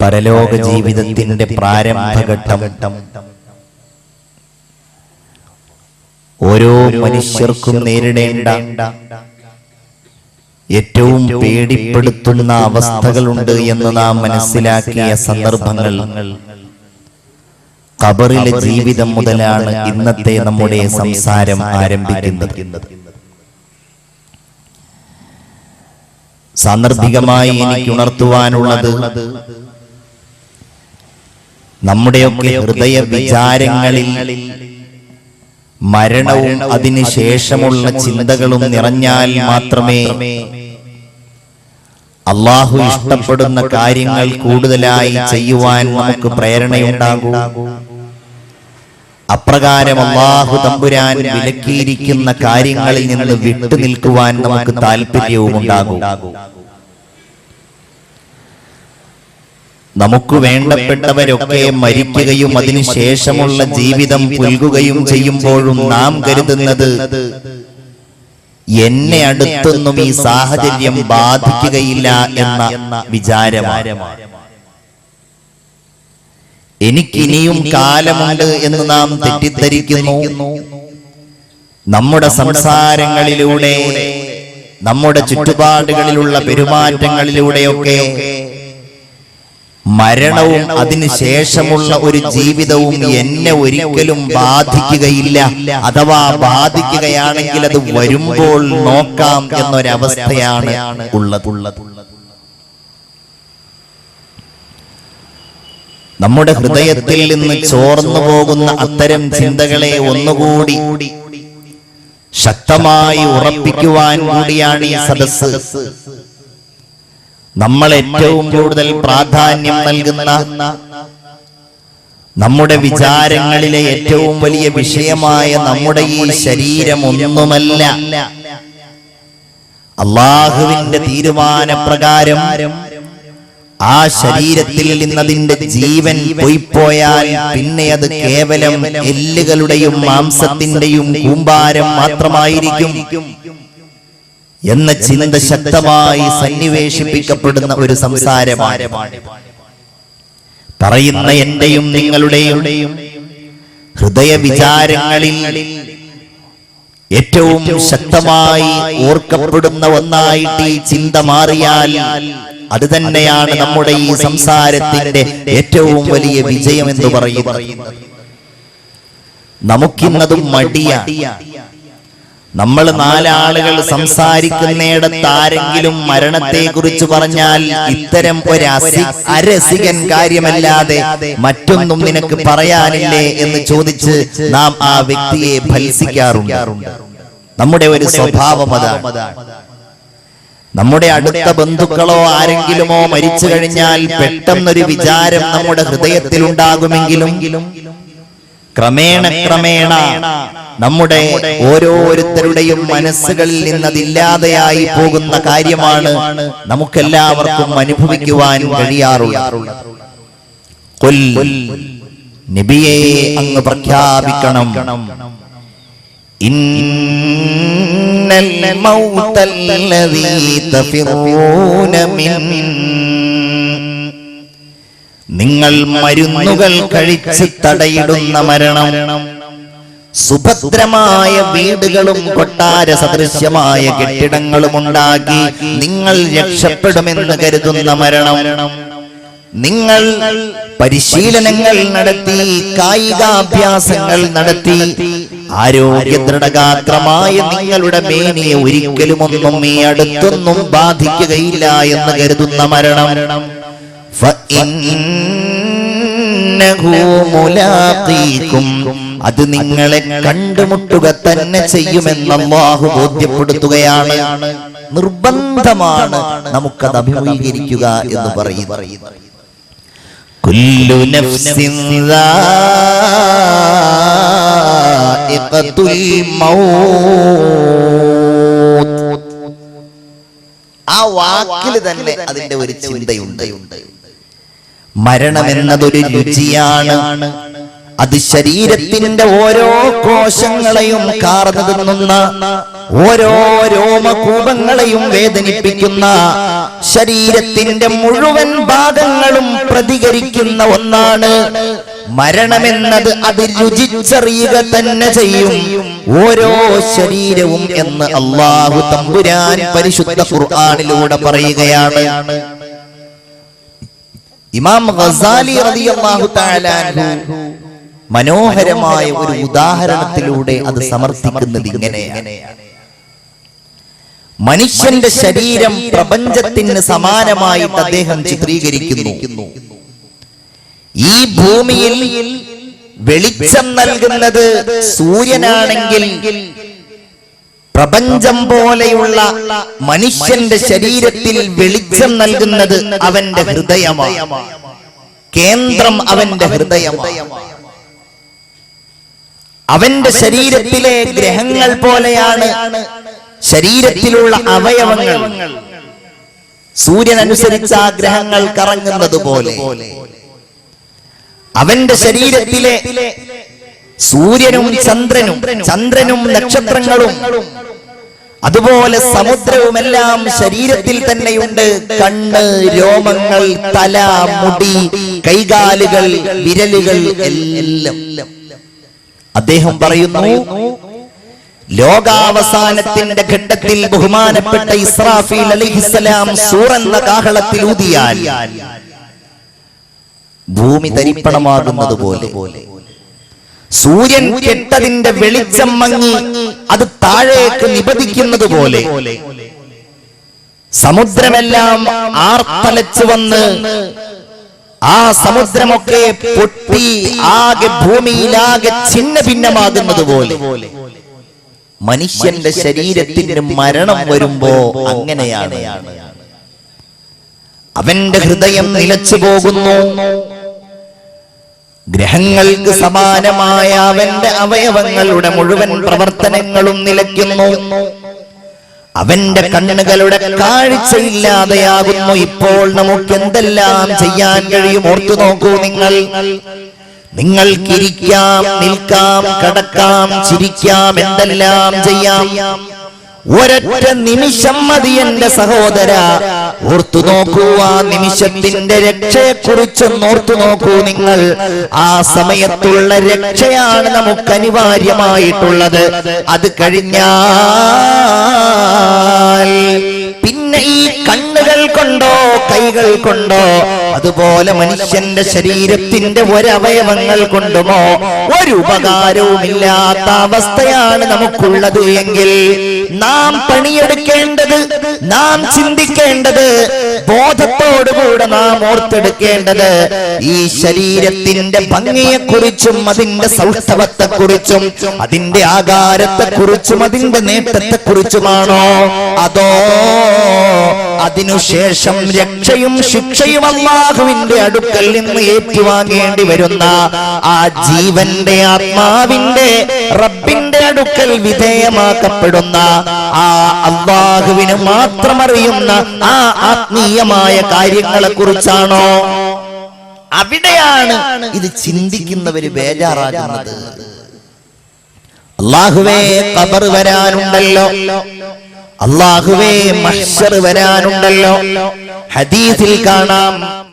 പരലോക ജീവിതത്തിന്റെ പ്രാരംഭഘട്ടം. ഓരോ മനുഷ്യർക്കും നേരിടേണ്ട ഏറ്റവും പേടിപ്പെടുത്തുന്ന അവസ്ഥകളുണ്ട് എന്ന് നാം മനസ്സിലാക്കിയ സന്ദർഭങ്ങൾ. കബറിലെ ജീവിതം മുതലാണ് ഇന്നത്തെ നമ്മുടെ സംസാരം ആരംഭിക്കുന്നത്. സാന്ദർഭികമായി എനിക്ക് ഉണർത്തുവാനുള്ളത് നമ്മുടെയൊക്കെ ഹൃദയ വിചാരങ്ങളിൽ മരണവും അതിനുശേഷമുള്ള ചിന്തകളും നിറഞ്ഞാൽ മാത്രമേ അള്ളാഹു ഇഷ്ടപ്പെടുന്ന കാര്യങ്ങൾ കൂടുതലായി ചെയ്യുവാൻ നമുക്ക് പ്രേരണയുണ്ടാകൂ. അപ്രകാരം അള്ളാഹു തമ്പുരാൻ വിലക്കിയിരിക്കുന്ന കാര്യങ്ങളിൽ നിന്ന് വിട്ടു നിൽക്കുവാൻ നമുക്ക് താല്പര്യവും ഉണ്ടാകും നമുക്ക് വേണ്ടപ്പെട്ടവരൊക്കെ മരിക്കുകയും അതിനുശേഷമുള്ള ജീവിതം പുൽകുകയും ചെയ്യുമ്പോഴും നാം കരുതുന്നത് എന്നെ അടുത്തൊന്നും ഈ സാഹചര്യം ബാധിക്കുകയില്ല എന്ന വിചാരമാണ്. എനിക്കിനിയും കാലമുണ്ട് എന്ന് നാം തെറ്റിദ്ധരിക്കുന്നു. നമ്മുടെ സംസാരങ്ങളിലൂടെ നമ്മുടെ ചുറ്റുപാടുകളിലുള്ള പെരുമാറ്റങ്ങളിലൂടെയൊക്കെ മരണവും അതിനുശേഷമുള്ള ഒരു ജീവിതവും എന്നെ ഒരിക്കലും ബാധിക്കുകയില്ല. അഥവാ ബാധിക്കുകയാണെങ്കിൽ അത് വരുമ്പോൾ നോക്കാം എന്നൊരവസ്ഥയാണ് ഉള്ളത്. നമ്മുടെ ഹൃദയത്തിൽ നിന്ന് ചോർന്നു പോകുന്ന അത്തരം ചിന്തകളെ ഒന്നുകൂടി ശക്തമായി ഉറപ്പിക്കുവാൻ കൂടിയാണ് ഈ സദസ്സ്. നമ്മൾ ഏറ്റവും കൂടുതൽ പ്രാധാന്യം നൽകുന്ന നമ്മുടെ വിചാരങ്ങളിലെ ഏറ്റവും വലിയ വിഷയമായ നമ്മുടെ ഈ ശരീരം ഒന്നുമല്ല. അള്ളാഹുവിന്റെ തീരുമാനപ്രകാരം ആ ശരീരത്തിൽ നിന്നതിന്റെ ജീവൻ പോയിപ്പോയാൽ പിന്നെ അത് കേവലം എല്ലുകളുടെയും മാംസത്തിന്റെയും കൂമ്പാരം മാത്രമായിരിക്കും. എന്ന ചിന്ത ശക്തമായി സന്നിവേശിപ്പിക്കപ്പെടുന്ന ഒരു സംസാരമാണ്. പറയുന്ന എന്റെയും നിങ്ങളുടെയും ഹൃദയ വിചാരങ്ങളിൽ ഏറ്റവും ശക്തമായി ഓർക്കപ്പെടുന്ന ഒന്നായിട്ട് ഈ ചിന്ത മാറിയാൽ അത് തന്നെയാണ് നമ്മുടെ ഈ സംസാരത്തിന്റെ ഏറ്റവും വലിയ വിജയം എന്ന് പറയുന്നത്. നമുക്കിന്നതും മടിയാണ്. നമ്മൾ നാലാളുകൾ സംസാരിക്കുന്നിടത്ത് ആരെങ്കിലും മരണത്തെ കുറിച്ച് പറഞ്ഞാൽ ഇത്തരം ഒരു അരസികൻ കാര്യമല്ലാതെ മറ്റൊന്നും നിനക്ക് പറയാനില്ലേ എന്ന് ചോദിച്ച് നാം ആ വ്യക്തിയെ ഭത്സിക്കാറുണ്ട് നമ്മുടെ ഒരു സ്വഭാവം അതാണ്. നമ്മുടെ അടുത്ത ബന്ധുക്കളോ ആരെങ്കിലുമോ മരിച്ചു കഴിഞ്ഞാൽ പെട്ടെന്നൊരു വിചാരം നമ്മുടെ ഹൃദയത്തിൽ ഉണ്ടാകുമെങ്കിലും ക്രമേണ ക്രമേണ നമ്മുടെ ഓരോരുത്തരുടെയും മനസ്സുകളിൽ നിന്നതില്ലാതെയായി പോകുന്ന കാര്യമാണ് നമുക്കെല്ലാവർക്കും അനുഭവിക്കുവാൻ കഴിയാറുള്ളത്. നബിയെ അങ്ങ് പ്രഖ്യാപിക്കണം. ഇന്നൽ മൗതല്ലദീ തഫിറൂന മിൻ നിങ്ങൾ മരുന്നുകൾ കഴിച്ച് തടയിടുന്ന മരണം. സുഭദ്രമായ വീടുകളും കൊട്ടാര സദൃശ്യമായ കെട്ടിടങ്ങളും ഉണ്ടാക്കി നിങ്ങൾ രക്ഷപ്പെടുമെന്ന് കരുതുന്ന മരണം. നിങ്ങൾ പരിശീലനങ്ങൾ നടത്തി കായികാഭ്യാസങ്ങൾ നടത്തി ആരോഗ്യ ദൃഢഗാത്രമായ നിങ്ങളുടെ മേനിയെ ഒരിക്കലും ഒന്നും ഈ അടുത്തൊന്നും ബാധിക്കുകയില്ല എന്ന് കരുതുന്ന മരണം. അത് നിങ്ങളെ കണ്ടുമുട്ടുക തന്നെ ചെയ്യുമെന്ന് അള്ളാഹു ബോധ്യപ്പെടുത്തുകയാണ്. നിർബന്ധമാണ് നമുക്കത് അഭിമുഖീകരിക്കുക എന്ന് മൗത്ത്. ആ വാക്കിൽ തന്നെ അതിന്റെ ഒരു ചിന്തയുണ്ട്. മരണം എന്നതൊരു രുചിയാണ്. അത് ശരീരത്തിന്റെ ഓരോ കോശങ്ങളെയും കാർന്നു തിന്നുന്ന ഓരോ രോമകൂപങ്ങളെയും വേദനിപ്പിക്കുന്ന ശരീരത്തിന്റെ മുഴുവൻ ഭാഗങ്ങളും പ്രതികരിക്കുന്ന ഒന്നാണ് മരണമെന്നത് അത് രുചിച്ചറിയുക തന്നെ ചെയ്യും. ഓരോ ശരീരവും എന്ന് അള്ളാഹു തമ്പുരാൻ പരിശുദ്ധ ഖുർആാനിലൂടെ പറയുകയാണ്. ഇമാം ഗസാലി റളിയല്ലാഹു തആല അൻഹു മനോഹരമായ ഒരു ഉദാഹരണത്തിലൂടെ അത് സമർത്ഥിക്കുന്നത് ഇങ്ങനെയാണ്. മനുഷ്യന്റെ ശരീരം പ്രപഞ്ചത്തിന് സമാനമായിട്ട് അദ്ദേഹം ചിത്രീകരിക്കുന്നു. ഈ ഭൂമിയിൽ വെളിച്ചം നൽകുന്നത് സൂര്യനാണെങ്കിൽ പ്രപഞ്ചം പോലെയുള്ള മനുഷ്യന്റെ ശരീരത്തിൽ വെളിച്ചം നൽകുന്നത് അവന്റെ ഹൃദയമാണ്. കേന്ദ്രം അവന്റെ ഹൃദയമാണ്. അവന്റെ ശരീരത്തിലെ ഗ്രഹങ്ങൾ പോലെയാണ് ശരീരത്തിലുള്ള അവയവങ്ങൾ. സൂര്യൻ അനുസരിച്ച് ആ ഗ്രഹങ്ങൾ കറങ്ങുന്നത് പോലെ. അവന്റെ ശരീരത്തിലെ സൂര്യനും ചന്ദ്രനും ചന്ദ്രനും നക്ഷത്രങ്ങളും അതുപോലെ സമുദ്രവുമെല്ലാം ശരീരത്തിൽ തന്നെയുണ്ട്. കണ്ണ് രോമങ്ങൾ തല മുടി കൈകാലുകൾ വിരലുകൾ എല്ലാം. അദ്ദേഹം പറയുന്നു ലോകാവസാനത്തിന്റെ ഘട്ടത്തിൽ ബഹുമാനപ്പെട്ട ഇസ്രാഫീൽ അലിഹിസലാം സൂറെന്ന കാഹളത്തിൽ ഊതിയാൽ ഭൂമി തരിപ്പണമാകുന്നത് പോലെ. സൂര്യൻ കെട്ടതിന്റെ വെളിച്ചം മങ്ങി അത് താഴേക്ക് നിപതിക്കുന്നത് പോലെ സമുദ്രമെല്ലാം ആർത്തലച്ചു വന്ന് ആ സമുദ്രമൊക്കെ പൊട്ടി ആകെ ഭൂമിയിലാകെ ഛിന്ന ഭിന്നമാകുന്നത് പോലെ. മനുഷ്യന്റെ ശരീരത്തിന് മരണം വരുമ്പോ അങ്ങനെയാണ്. അവന്റെ ഹൃദയം നിലച്ചു പോകുന്നു. ഗ്രഹങ്ങൾക്ക് സമാനമായ അവന്റെ അവയവങ്ങളുടെ മുഴുവൻ പ്രവർത്തനങ്ങളും നിലയ്ക്കുന്നു. അവന്റെ കണ്ണുകളുടെ കാഴ്ചയില്ലാതെയാകുന്നു. ഇപ്പോൾ നമുക്ക് എന്തെല്ലാം ചെയ്യാൻ കഴിയും? ഓർത്തു നോക്കൂ നിങ്ങൾ. നിങ്ങൾക്കിരിക്കാം നിൽക്കാം കടക്കാം ചിരിക്കാം എന്തെല്ലാം ചെയ്യാം? ഒരൊറ്റ നിമിഷം മതി എന്റെ സഹോദര. ഓർത്തു നോക്കൂ ആ നിമിഷത്തിന്റെ രക്ഷയെക്കുറിച്ച് ഓർത്തു നോക്കൂ നിങ്ങൾ. ആ സമയത്തുള്ള രക്ഷയാണ് നമുക്ക് അനിവാര്യമായിട്ടുള്ളത്. അത് കഴിഞ്ഞാൽ പിന്നെ ഈ കണ്ണുകൾ കൊണ്ടോ കൈകൾ കൊണ്ടോ അതുപോലെ മനുഷ്യന്റെ ശരീരത്തിന്റെ ഒരവയവങ്ങൾ കൊണ്ടുമോ? ഒരു ഉപകാരവും ഇല്ലാത്ത അവസ്ഥയാണ് നമുക്കുള്ളത് എങ്കിൽ നാം പണിയെടുക്കേണ്ടത് നാം ചിന്തിക്കേണ്ടത് ബോധത്തോടുകൂടെ നാം ഓർത്തെടുക്കേണ്ടത് ഈ ശരീരത്തിന്റെ ഭംഗിയെക്കുറിച്ചും അതിന്റെ സൗഷ്ഠവത്തെക്കുറിച്ചും അതിന്റെ ആകാരത്തെക്കുറിച്ചും അതിന്റെ നേട്ടത്തെക്കുറിച്ചുമാണോ? അതോ അതിനുശേഷം രക്ഷയും ശിക്ഷയും അള്ളാഹുവിന്റെ അടുക്കൽ നിന്ന് ഏറ്റുവാങ്ങേണ്ടി വരുന്ന ആ ജീവന്റെ ആത്മാവിന്റെ റബ്ബിന്റെ അടുക്കൽ വിധേയമാക്കപ്പെടുന്ന ആ അള്ളാഹുവിന് മാത്രം അറിയുന്ന ആ ആത്മീയമായ കാര്യങ്ങളെ കുറിച്ചാണോ അവിടെയാണ് ഇത് ചിന്തിക്കുന്നവര് ബേജാറാകുന്നത്. അള്ളാഹുവേ കബർ വരാനുണ്ടല്ലോ. അള്ളാഹുവേ മഷർ വരാനുണ്ടല്ലോ. ഹദീസിൽ കാണാം.